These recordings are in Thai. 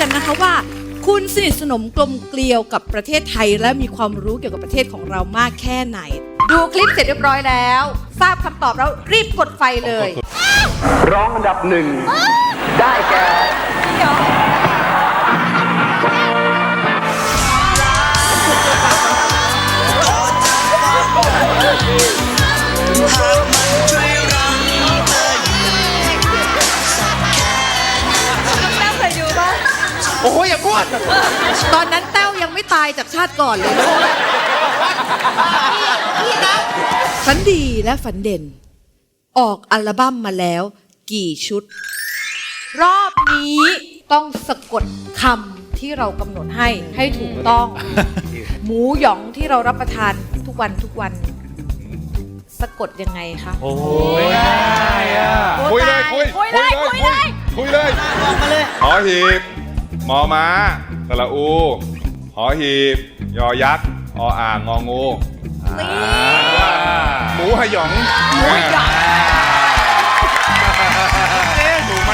กันนะคะว่า คุณสนิทสนมกลมเกลียวกับประเทศไทย และมีความรู้เกี่ยวกับประเทศของเรามากแค่ไหน ดูคลิปเสร็จเรียบร้อยแล้ว ทราบคำตอบแล้วรีบกดไฟเลย ร้องอันดับหนึ่ง ได้แก่ โอ้โหอย่าพูดตอนนั้นแต้วยังไม่ตายจากชาติก่อนเลยลูกพี่นะฝันดีและฝันเด่น ออกอัลบั้มมาแล้ว กี่ชุด รอบนี้ต้องสะกดคำที่เรากำหนดให้ให้ถูกต้อง หมูหยองที่เรารับประทานทุกวันทุกวัน สะกดยังไงคะโอ้ยง่ายอะคุยเลยคุยคุยเลยคุยเลยคุยเลยหอหีบ มอม้าสระอู หอหีบ ยอยักษ์ ออ่าง งองูหมูหยองหมูหยองถูกไหม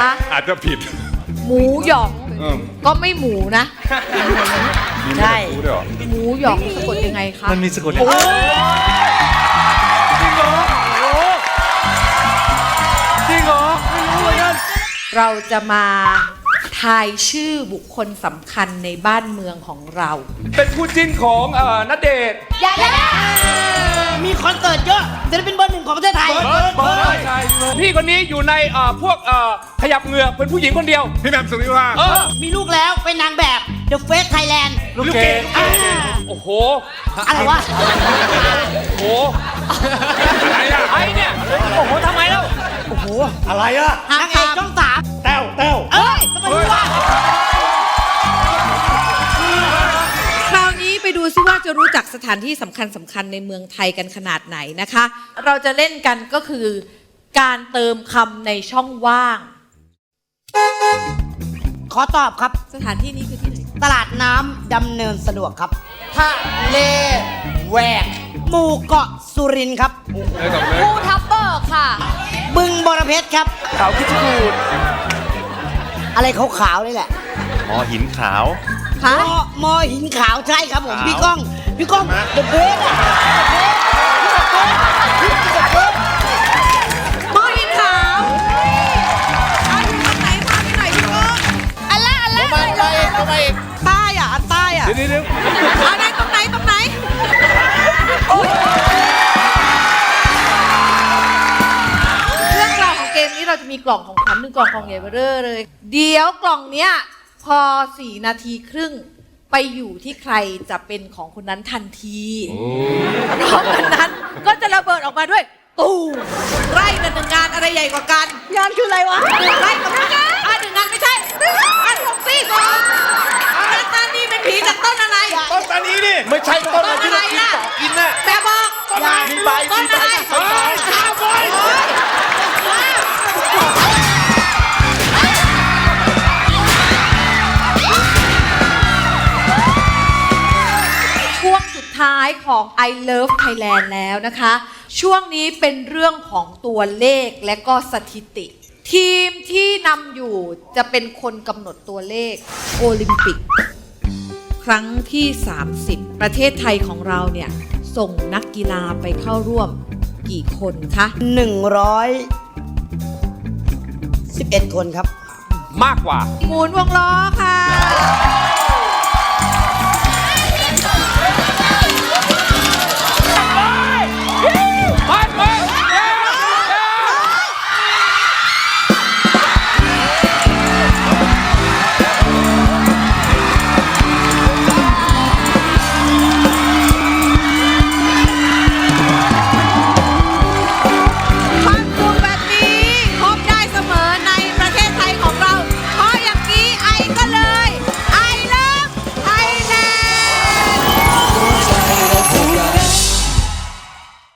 คะอาจจะผิด หมูหยองเออก็ไม่หมูนะมีไม่ได้รู้ด้วยเหรอหมูหยองสะกดยังไงคะ มันมีสะกดยังไงจริงเหรอโอ้จริงเหรอไม่รู้เลยกันเราจะมา ทายชื่อบุคคลสำคัญในบ้านเมืองของเรา เป็นคู่จิ้นของเอ่อณเดชน์อย่าอย่ามีคอนเสิร์ตเยอะจะได้เป็นเบอร์หนึ่งของประเทศไทย เบิร์ดเบิร์ดใช่พี่คนนี้อยู่ในเอ่อพวกเอ่อขยับเหงือกเป็นผู้หญิงคนเดียว พี่แหม่มสุริวาเออมีลูกแล้วเป็นนางแบบ The Face Thailand ลูกเกดโอ้โห อะไรวะ โอ้โหอะไรอะไอเนี่ย โอ้โหทำไมแล้ว อะไรอะ นางเอกช่องสาม ไปดูซิว่าจะรู้จักสถานที่สำคัญสำคัญในเมืองไทยกันขนาดไหนนะคะ เราจะเล่นกันก็คือการเติมคำในช่องว่าง ขอตอบครับ สถานที่นี้คือที่ไหน ตลาดน้ำดำเนินสะดวกครับทะเลแหวกหมู่เกาะสุรินทร์ครับได้สองเลยภูทับเบิกค่ะ บึงบรเพชรครับ เขาคิดกูดอะไรขาวๆนี่แหละ อ๋อหินขาว มอมอหินขาวใช่ครับผม ขาวพี่ก้อง พี่ก้อง The Face อะมอหินขาวเอาอยู่ตรงไหนพาไปหน่อยพี่โก้อันแรกอันแรกเลยเลยใต้อะอันใต้อะ เดี๋ยวเดี๋ยวเดี๋ยวเอาไหนตรงไหนตรงไหน เรื่องราวของเกมนี้เราจะมีกล่องของขวัญหนึ่งกล่องของใหญ่เบ้อเร่อเลย เดี๋ยวกล่องเนี้ย พอสี่นาทีครึ่งไปอยู่ที่ใครจะเป็นของคนนั้นทันทีหลังจากนั้นก็จะระเบิดออกมาด้วย ตูมไล่กันหนึ่งงานอะไรใหญ่กว่ากัน งานคืออะไรวะหนึ่งไล่กับหนึ่งงานอะหนึ่งงานไม่ใช่อันหกสี่สองนาตานีเป็นผีจากต้นอะไร ต้นตานีนี่ไม่ใช่ต้นอะไรที่เรากินายของ I Love Thailand แล้วนะคะ ช่วงนี้เป็นเรื่องของตัวเลขและก็สถิติ ทีมที่นำอยู่จะเป็นคนกำหนดตัวเลขโอลิมปิก ครั้งที่ 30 ประเทศไทยของเราเนี่ย ส่งนักกีฬาไปเข้าร่วมกี่คนคะหนึ่งร้อยสิบเอ็ดคนครับ มากกว่าหมุนวงล้อค่ะ